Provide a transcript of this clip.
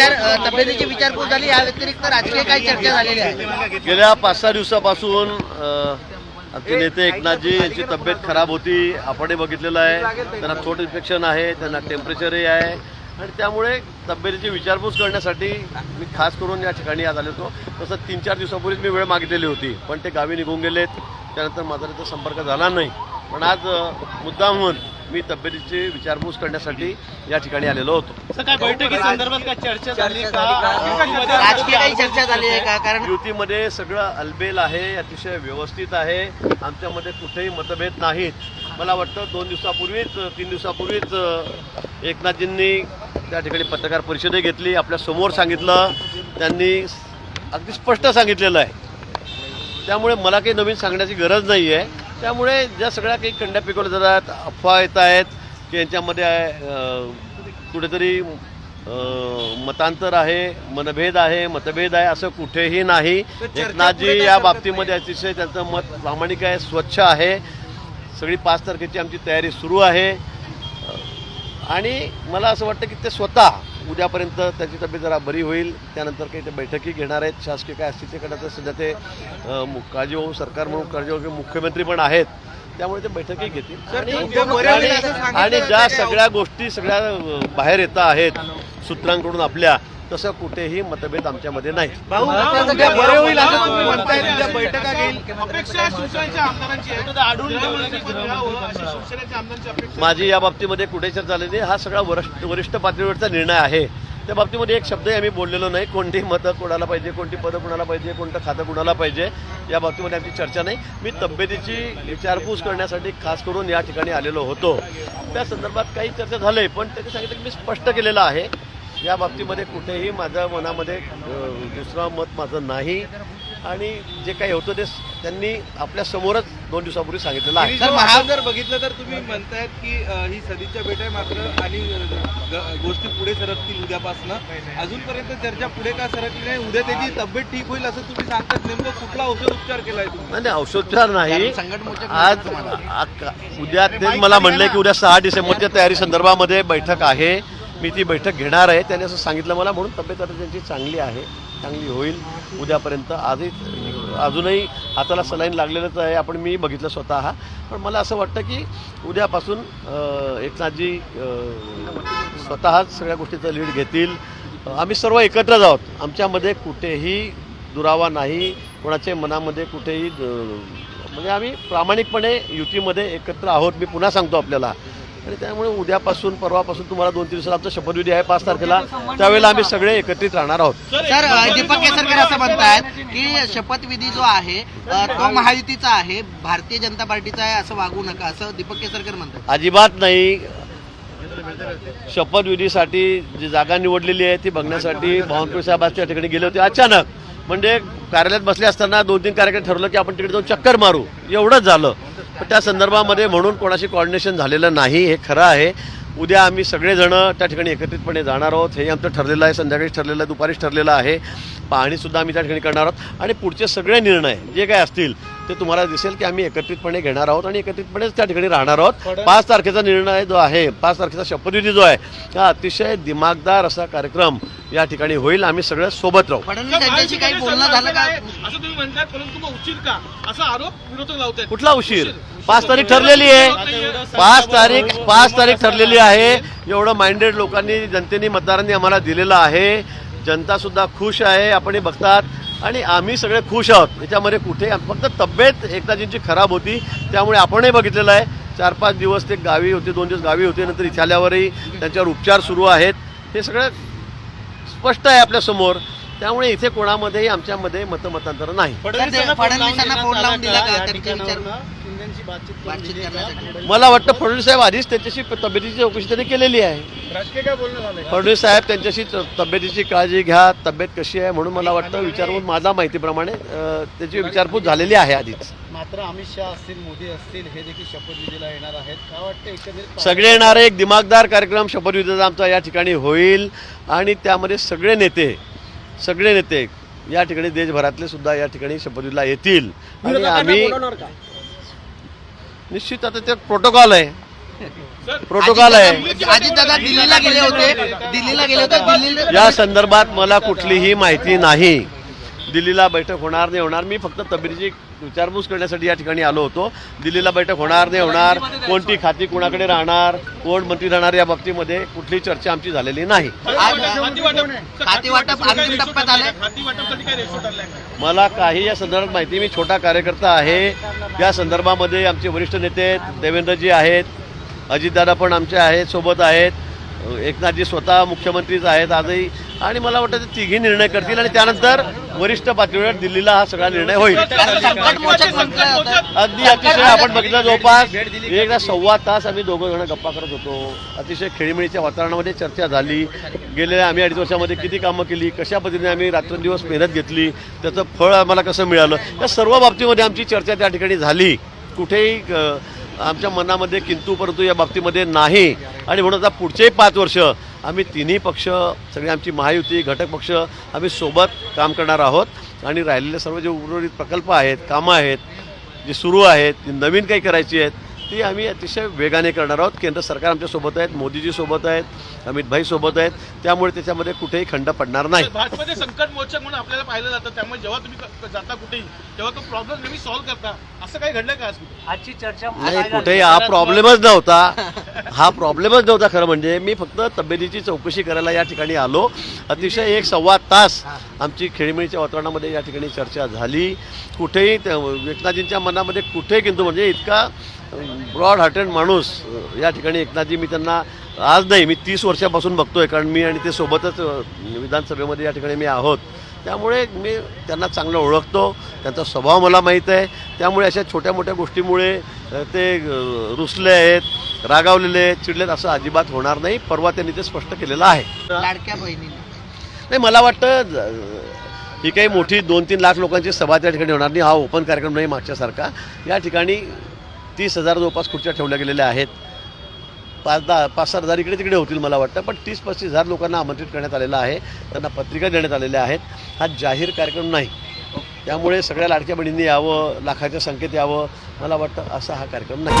विचार तब्येतीची विचारपूस झाली या व्यतिरिक्त राजकीय काही चर्चा झालेली आहे. गेल्या पाच सहा दिवसापासून आमचे नेते एकनाथजी यांची तब्येत खराब होती आपणही बघितलेलं आहे. त्यांना थोट इन्फेक्शन आहे त्यांना टेम्परेचरही आहे. आणि त्यामुळे तब्येतीची विचारपूस करण्यासाठी मी खास करून या ठिकाणी आज आलो होतो. तसं तीन चार दिवसापूर्वीच मी वेळ मागितलेली होती पण ते गावी निघून गेलेत. त्यानंतर माझा तिथं संपर्क झाला नाही. पण आज मुद्दामहून मी तब्येतीची विचारपूस करण्यासाठी या ठिकाणी आलेलो होतो. काय बैठकी संदर्भात काय चर्चा झाली काही चर्चा झाली आहे का? कारण युतीमध्ये सगळं अलबेल आहे अतिशय व्यवस्थित आहे. आमच्यामध्ये कुठेही मतभेद नाहीत. मला वाटतं दोन दिवसापूर्वीच तीन दिवसापूर्वीच एकनाथजींनी त्या ठिकाणी पत्रकार परिषदही घेतली आपल्यासमोर सांगितलं. त्यांनी अगदी स्पष्ट सांगितलेलं आहे. त्यामुळे मला काही नवीन सांगण्याची गरज नाही आहे त्यामुळे ज्या सगळ्या काही कंड्या पिकवल्या जातात अफवा येत आहेत की यांच्यामध्ये कुठेतरी मतांतर आहे मनभेद आहे मतभेद आहे असं कुठेही नाही. एकनाथजी या बाबतीमध्ये अतिशय त्यांचं मत प्रामाणिक आहे स्वच्छ आहे. सगळी पाच तारखेची आमची तयारी सुरू आहे. आणि मला असं वाटतं की ते स्वतः उद्यापर्यंत त्याची तब्येत जरा बरी होईल. त्यानंतर काही ते बैठकी घेणार आहेत. शासकीय काय असतील ते सध्या ते काळजीवाहू सरकार म्हणून काळजीवाहू मुख्यमंत्री पण आहेत. त्यामुळे ते बैठकी घेतील. आणि- ज्या सगळ्या गोष्टी सगळ्या बाहेर येत आहेत सूत्रांकडून आपल्या तसं कुठेही मतभेद आमच्यामध्ये नाही. अपेक्षा शिवसेनेच्या आमदारांची आढळून माझी या बाबतीमध्ये कुठे चर्चा झाली नाही. हा सगळा वरिष्ठ वरिष्ठ पातळीवरचा निर्णय आहे. त्या बाबतीमध्ये एक शब्दही आम्ही बोललेलो नाही. कोणती मतं कोणाला पाहिजे कोणती पदं कोणाला पाहिजे कोणतं खातं कोणाला पाहिजे या बाबतीमध्ये आमची चर्चा नाही. मी तब्येतीची विचारपूस करण्यासाठी खास करून या ठिकाणी आलेलो होतो. त्या संदर्भात काही चर्चा झाली पण त्यांनी सांगितलं की मी स्पष्ट केलेलं आहे. या बाबतीमध्ये कुठेही माझ्या मनामध्ये दुसरं मत माझं नाही. आणि जे काही होतं ते त्यांनी आपल्या समोरच दोन दिवसापूर्वी सांगितलेलं आहे. सर महा जर बघितलं तर तुम्ही म्हणतायत की ही सदिच्छा भेट आहे मात्र आणि गोष्टी पुढे सरकतील उद्यापासनं. अजूनपर्यंत चर्चा पुढे का सरकली नाही? उद्या त्याची तब्येत ठीक होईल असं तुम्ही सांगतात. नेमकं कुठला औषध उपचार केलाय तुम्ही? नाही नाही, औषधोपचार नाही. आज उद्या तेच मला म्हणले की उद्या सहा डिसेंबरच्या तयारी संदर्भामध्ये बैठक आहे. मी ती बैठक घेणार आहे. त्याने असं सांगितलं मला. म्हणून तब्येत आता त्यांची चांगली आहे. चांगली होईल. उद्यापर्यंत आजही अजूनही हाताला सलाईन लागलेलंच आहे. आपण मी बघितलं स्वतः. पण मला असं वाटतं की उद्यापासून एकनाथजी अं, स्वतःच सगळ्या गोष्टीचं लीड घेतील. आम्ही सर्व एकत्रच आहोत. आमच्यामध्ये कुठेही दुरावा नाही. कोणाच्या मनामध्ये कुठेही म्हणजे आम्ही प्रामाणिकपणे युतीमध्ये एकत्र आहोत. मी पुन्हा सांगतो आपल्याला. आणि त्यामुळे उद्यापासून परवापासून तुम्हाला दोन तीन दिवसात आमचा शपथविधी आहे पाच तारखेला. त्यावेळेला आम्ही सगळे एकत्रित राहणार आहोत. सर दीपक केसरकर असं म्हणतायत की शपथविधी जो आहे तो महायुतीचा आहे भारतीय जनता पार्टीचा आहे असं वागू नका असं दीपक केसरकर म्हणतात. अजिबात नाही. शपथविधीसाठी जी जागा निवडलेली आहे ती बघण्यासाठी बावनकुळे साहेब आज त्या ठिकाणी गेले होते. अचानक म्हणजे कार्यालयात बसले असताना दोन तीन कार्यक्रम ठरवलं की आपण तिकडे जाऊन चक्कर मारू. एवढंच झालं. त्या संदर्भामध्ये म्हणून कोणाशी कॉर्डिनेशन झालेलं नाही हे खरं आहे. उद्या आम्ही सगळेजण त्या ठिकाणी एकत्रितपणे जाणार आहोत. हे आमचं ठरलेलं आहे संध्याकाळीच ठरलेलं आहे दुपारीच ठरलेलं आहे. पाहणीसुद्धा आम्ही त्या ठिकाणी करणार आहोत. आणि पुढचे सगळे निर्णय जे काय असतील ते तुम्हाला दिसेल की आम्ही एकत्रितपणे घेणार आहोत आणि एकत्रितपणेच त्या ठिकाणी राहणार आहोत. पाच तारखेचा निर्णय जो आहे पाच तारखेचा शपथविधी जो आहे हा अतिशय दिमागदार असा कार्यक्रम या ठिकाणी होईल आम्ही सगळं सोबत राहू. फडणवीस यांच्याशी काही बोलणं झालं का? असं तुम्ही म्हणताय परंतु मग उचित का? असा आरोप विरोधक लावतायत. कुठला उशीर? पाच तारीख ठरलेली आहे. पाच तारीख पाच तारीख ठरलेली आहे. एवढं माइंडेड लोकांनी जनतेने मतदारांनी आम्हाला दिलेलं आहे. जनता सुद्धा खुश आहे आपण हे बघतात. आणि आम्ही सगळे खुश आहोत. याच्यामध्ये कुठे फक्त तब्येत एकनाथजींची खराब होती त्यामुळे आपणही बघितलेलं आहे. चार पाच दिवस ते गावी होते दोन दिवस गावी होते नंतर इथे आल्यावरही त्यांच्यावर उपचार सुरू आहेत. हे सगळं स्पष्ट आहे आपल्यासमोर त्यामुळे इथे कोणामध्येही आमच्यामध्ये मतमतांतर नाही. तर ते फडणवीसांना फोन लावून दिला का? त्यांचे विचार बातचीत करण्यासाठी मला वाटतं फडणवीस साहेब आधीच त्यांच्याशी तब्येतीची चौकशी त्यांनी केलेली आहे. फडणवीस साहेब त्यांच्याशी तब्येतीची काळजी घ्या तब्येत कशी आहे म्हणून मला वाटतं विचारपूस माझा माहितीप्रमाणे त्याची विचारपूस झालेली आहे आधीच. मात्र अमित शहा असतील मोदी असतील हे देखील शपथविधीला येणार आहेत. काय वाटतं एकंदरीत सगळे येणारे एक दिमागदार कार्यक्रम शपथविधीचा आमचा या ठिकाणी होईल आणि त्यामध्ये सगळे नेते सगळे नेते या ठिकाणी देशभरातले सुद्धा या ठिकाणी शपथविधीला येतील. आणि आम्ही निश्चित आता ते प्रोटोकॉल आहे. प्रोटोकॉल आहे. दिल्लीला गेले होते. दिल्लीला गेले होते. दिल्लीला या संदर्भात मला कुठलीही माहिती नाही. दिल्लीला बैठक होणार नाही होणार. मी फक्त तब्येतीची विचारपूस करण्यासाठी या ठिकाणी आलो होतो. दिल्लीला बैठक होणार नाही होणार. कोणती खाती कुणाकडे राहणार कोण मंत्री राहणार या बाबतीमध्ये कुठलीही चर्चा आमची झालेली नाही. मला काही या संदर्भात माहिती मी छोटा कार्यकर्ता आहे. या संदर्भामध्ये आमचे वरिष्ठ नेते आहेत, देवेंद्रजी आहेत अजितदादा पण आमचे आहेत सोबत आहेत. एकनाथजी स्वतः मुख्यमंत्रीच आहेत आजही. आणि मला वाटतं ते तिघी निर्णय करतील आणि त्यानंतर वरिष्ठ पातळीवर दिल्लीला हा सगळा निर्णय होईल. अगदी अतिशय आपण बघितलं जवळपास एकदा सव्वा तास आम्ही दोघं जण गप्पा करत होतो. अतिशय खेळीमेळीच्या वातावरणामध्ये चर्चा झाली. गेलेल्या आम्ही अडीच वर्षामध्ये किती कामं केली कशा पद्धतीने आम्ही रात्रंदिवस मेहनत घेतली त्याचं फळ आम्हाला कसं मिळालं या सर्व बाबतीमध्ये आमची चर्चा त्या ठिकाणी झाली. कुठेही आमच्या मनामध्ये किंतु परंतु या बाबतीमध्ये नाही. आणि म्हणून आता पुढचेही पाच वर्ष आम्ही तिन्ही पक्ष सगळी आमची महायुती घटक पक्ष आम्ही सोबत काम करणार आहोत. आणि राहिलेले सर्व जे उर्वरित प्रकल्प आहेत कामं आहेत जी सुरू आहेत जी नवीन काही करायची आहेत ती आम्ही अतिशय वेगाने करणार आहोत. केंद्र सरकार आमच्यासोबत आहेत मोदीजी सोबत आहेत अमित भाई सोबत आहेत. त्यामुळे त्याच्यामध्ये कुठेही खंड पडणार नाही. भाजपचे संकट मोचक म्हणून आपल्याला पाहिलं जातं. त्यामुळे जेव्हा तुम्ही जाता कुठेही तेव्हा तो प्रॉब्लेम नेहमी सॉल्व्ह करता. असं काही घडलंय का आज कुठे? आजची चर्चा नाही कुठेही हा प्रॉब्लेमच नव्हता. हा प्रॉब्लेमच नव्हता. खरं म्हणजे मी फक्त तब्येतीची चौकशी करायला या ठिकाणी आलो. अतिशय एक सव्वा तास आमची खेळीमेळीच्या वातावरणामध्ये या ठिकाणी चर्चा झाली. कुठेही त्या- एकनाथजींच्या मनामध्ये कुठेही किंतु म्हणजे इतका ब्रॉड हार्टेड माणूस या ठिकाणी एकनाथजी मी त्यांना आज नाही मी तीस वर्षापासून बघतोय कारण मी आणि ते सोबतच विधानसभेमध्ये या ठिकाणी मी आहोत. त्यामुळे मी त्यांना चांगलं ओळखतो त्यांचा स्वभाव मला माहीत आहे. त्यामुळे अशा छोट्या मोठ्या गोष्टीमुळे ते रुसले आहेत रागावलेले आहेत चिडलेत असं अजिबात होणार नाही. परवा त्यांनी ते स्पष्ट केलेलं आहे. लाडक्या बहिणीने. नाही मला वाटतं ज- ही काही मोठी दोन तीन लाख लोकांची सभा त्या ठिकाणी होणार नाही. हा ओपन कार्यक्रम नाही मागच्यासारखा. या ठिकाणी तीस हजार जवळपास खुर्च्या ठेवल्या गेलेल्या आहेत. पाच दहा पाच सात हजार इकडे तिकडे होतील मला वाटतं पण तीस पस्तीस हजार लोकांना आमंत्रित करण्यात आलेलं आहे. त्यांना पत्रिका देण्यात आलेल्या आहेत. हा जाहीर कार्यक्रम नाही. त्यामुळे सगळ्या लाडक्या बहिणींनी यावं लाखाच्या संख्येत यावं. मला वाटतं असा हा कार्यक्रम नाही.